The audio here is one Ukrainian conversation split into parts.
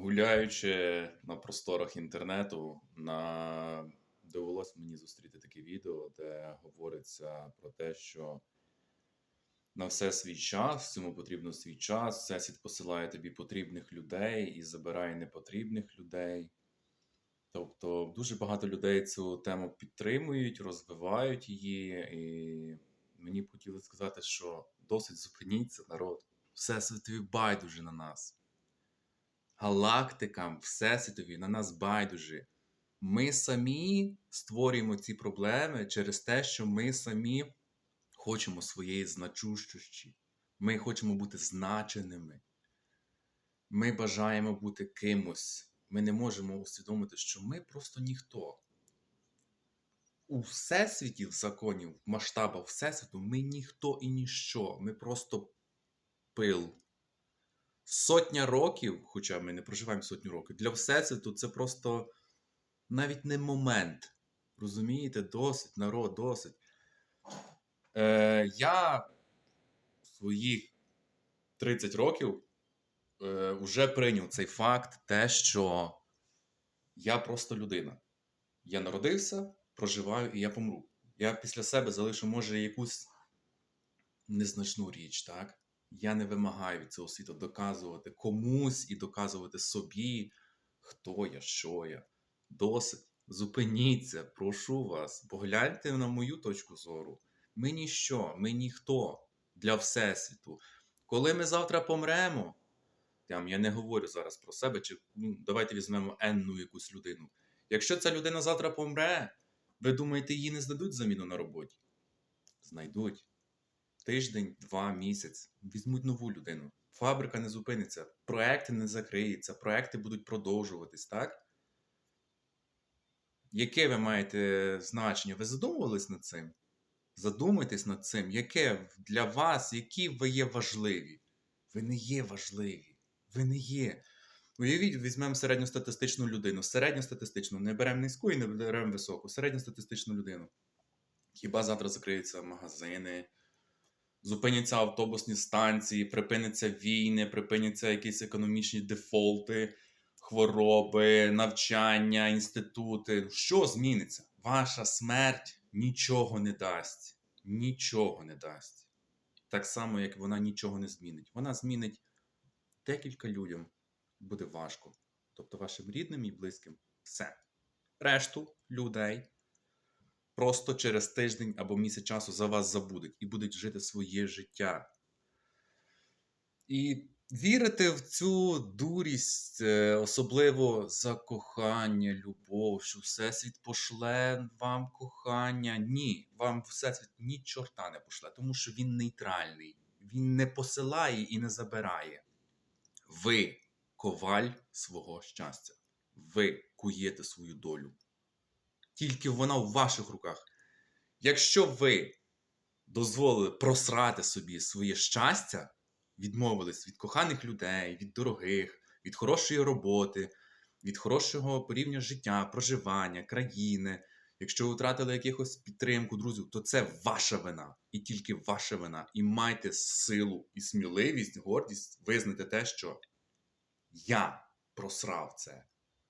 Гуляючи на просторах інтернету, на... довелось мені зустріти таке відео, де говориться про те, що на все свій час, всьому потрібно свій час, Всесвіт посилає тобі потрібних людей і забирає непотрібних людей. Тобто дуже багато людей цю тему підтримують, розвивають її, і мені хотілося сказати, що досить зупиніться, народ. Все Всесвітові байдуже на нас галактикам, Всесвітові на нас байдуже. Ми самі створюємо ці проблеми через те, що ми самі хочемо своєї значущості. Ми хочемо бути значеними. Ми бажаємо бути кимось. Ми не можемо усвідомити, що ми просто ніхто. У всесвіті в законів, в масштабах Всесвіту, ми ніхто і ніщо. Ми просто пил. Сотня років, хоча ми не проживаємо сотню років, для Всесвіту це просто навіть не момент. Розумієте, досить, народ, досить. Е, я своїх 30 років е, вже прийняв цей факт, те, що я просто людина. Я народився, проживаю і я помру. Я після себе залишу, може, якусь незначну річ, так? Я не вимагаю від цього світу доказувати комусь і доказувати собі, хто я, що я. Досить. Зупиніться, прошу вас, погляньте на мою точку зору. Ми ніщо, ми ніхто для Всесвіту. Коли ми завтра помремо, там, я не говорю зараз про себе, чи ну, давайте візьмемо енну якусь людину. Якщо ця людина завтра помре, ви думаєте, її не здадуть заміну на роботі? Знайдуть тиждень, два, місяць. Візьмуть нову людину. Фабрика не зупиниться, проекти не закриються, проекти будуть продовжуватись, так? Яке ви маєте значення? Ви задумувались над цим? Задумайтесь над цим, яке для вас, які ви є важливі? Ви не є важливі. Ви не є. Уявіть, візьмемо середньостатистичну людину. Середньостатистичну, не беремо низьку і не беремо високу. Середньостатистичну людину. Хіба завтра закриються магазини, зупиняться автобусні станції, припиняться війни, припиняться якісь економічні дефолти, хвороби, навчання, інститути. Що зміниться? Ваша смерть нічого не дасть. Нічого не дасть. Так само, як вона нічого не змінить. Вона змінить декілька людям. Буде важко. Тобто вашим рідним і близьким все. Решту людей просто через тиждень або місяць часу за вас забудуть і будуть жити своє життя. І вірити в цю дурість, е, особливо за кохання, любов, що Всесвіт пошле вам кохання. Ні, вам Всесвіт ні чорта не пошле, тому що він нейтральний. Він не посилає і не забирає. Ви коваль свого щастя. Ви куєте свою долю тільки вона в ваших руках. Якщо ви дозволили просрати собі своє щастя, відмовились від коханих людей, від дорогих, від хорошої роботи, від хорошого порівня життя, проживання, країни. Якщо ви втратили якихось підтримку, друзів, то це ваша вина і тільки ваша вина. І майте силу і сміливість, гордість визнати те, що я просрав це,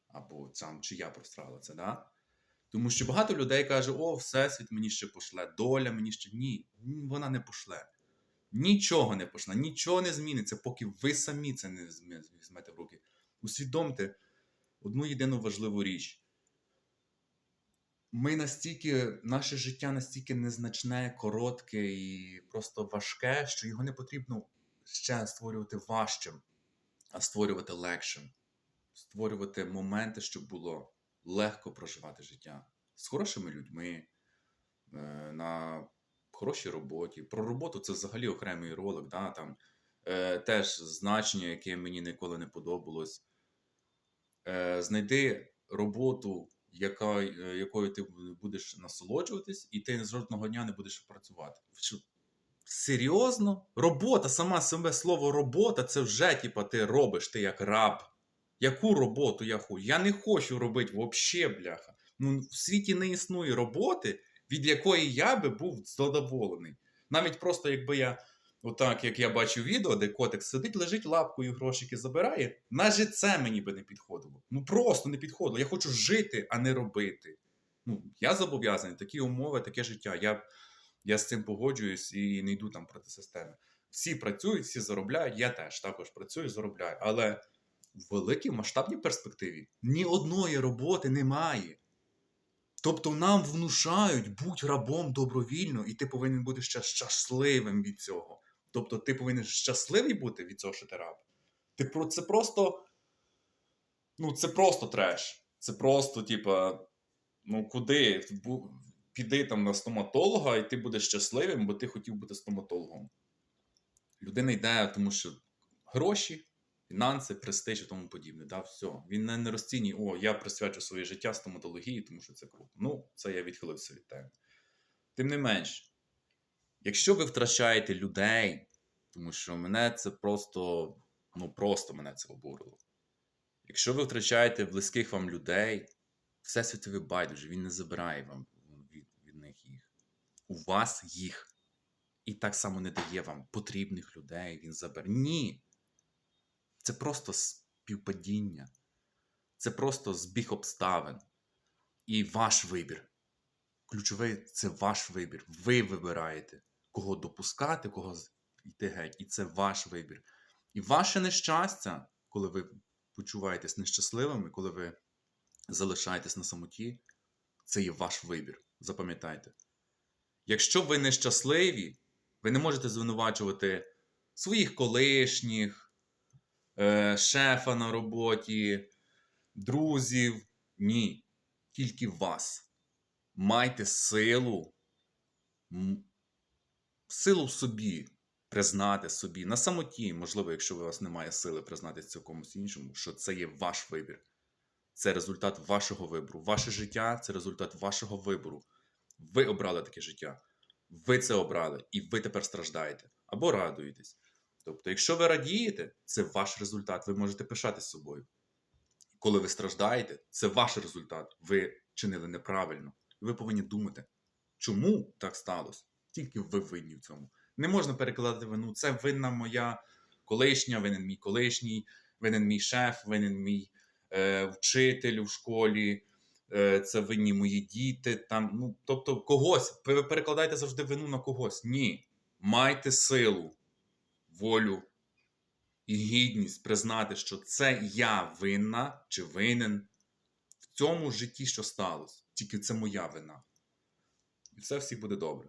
або сам чи я просрала це. Да? Тому що багато людей каже, о, Всесвіт мені ще пошле, доля мені ще. Ні, вона не пошле. Нічого не пошле, нічого не зміниться, поки ви самі це не візьмете в руки. Усвідомте одну єдину важливу річ. Ми настільки, наше життя настільки незначне, коротке і просто важке, що його не потрібно ще створювати важчим, а створювати легшим, створювати моменти, щоб було легко проживати життя з хорошими людьми, е, на хорошій роботі. Про роботу це взагалі окремий ролик. Да, там, е, Теж значення, яке мені ніколи не подобалось. Е, знайди роботу, яка, якою ти будеш насолоджуватись, і ти жодного дня не будеш працювати. Серйозно? Робота, сама себе слово робота це вже типа, ти робиш, ти як раб. Яку роботу я хочу? Я не хочу робити взагалі, бляха. Ну, в світі не існує роботи, від якої я би був задоволений. Навіть просто якби я отак, як я бачу відео, де котик сидить, лежить лапкою, грошики забирає, навіть це мені би не підходило. Ну просто не підходило. Я хочу жити, а не робити. Ну, я зобов'язаний, такі умови, таке життя. Я, я з цим погоджуюсь і не йду там проти системи. Всі працюють, всі заробляють, я теж також працюю, заробляю. Але в великій масштабній перспективі ні одної роботи немає. Тобто нам внушають будь рабом добровільно, і ти повинен бути ще щасливим від цього. Тобто ти повинен щасливий бути від цього, що ти раб. Ти про це просто. Ну, це просто треш. Це просто, типа, ну куди? Піди там на стоматолога, і ти будеш щасливим, бо ти хотів бути стоматологом. Людина йде, тому що гроші, фінанси, престиж і тому подібне. Да, все. Він не, не розцінює, о, я присвячу своє життя стоматології, тому що це круто. Ну, це я відхилився від теми. Тим не менш, якщо ви втрачаєте людей, тому що мене це просто, ну просто мене це обурило. Якщо ви втрачаєте близьких вам людей, все світове байдуже, він не забирає вам від, від них їх. У вас їх. І так само не дає вам потрібних людей, він забере. Ні. Це просто співпадіння. Це просто збіг обставин. І ваш вибір. Ключовий це ваш вибір. Ви вибираєте, кого допускати, кого йти геть. І це ваш вибір. І ваше нещастя, коли ви почуваєтесь нещасливими, коли ви залишаєтесь на самоті, це є ваш вибір. Запам'ятайте. Якщо ви нещасливі, ви не можете звинувачувати своїх колишніх, шефа на роботі, друзів. Ні. Тільки вас. Майте силу, силу в собі признати собі на самоті, можливо, якщо у вас немає сили признати це комусь іншому, що це є ваш вибір. Це результат вашого вибору. Ваше життя це результат вашого вибору. Ви обрали таке життя. Ви це обрали, і ви тепер страждаєте або радуєтесь. Тобто, якщо ви радієте, це ваш результат. Ви можете пишатись собою. Коли ви страждаєте, це ваш результат. Ви чинили неправильно. Ви повинні думати, чому так сталося? Тільки ви винні в цьому. Не можна перекладати вину. Це винна моя колишня, винен мій колишній, винен мій шеф, винен мій е, вчитель у школі, е, це винні мої діти. Там, ну, тобто, когось. Ви перекладаєте завжди вину на когось. Ні. Майте силу, волю і гідність признати, що це я винна чи винен в цьому житті, що сталося. Тільки це моя вина. І все всіх буде добре.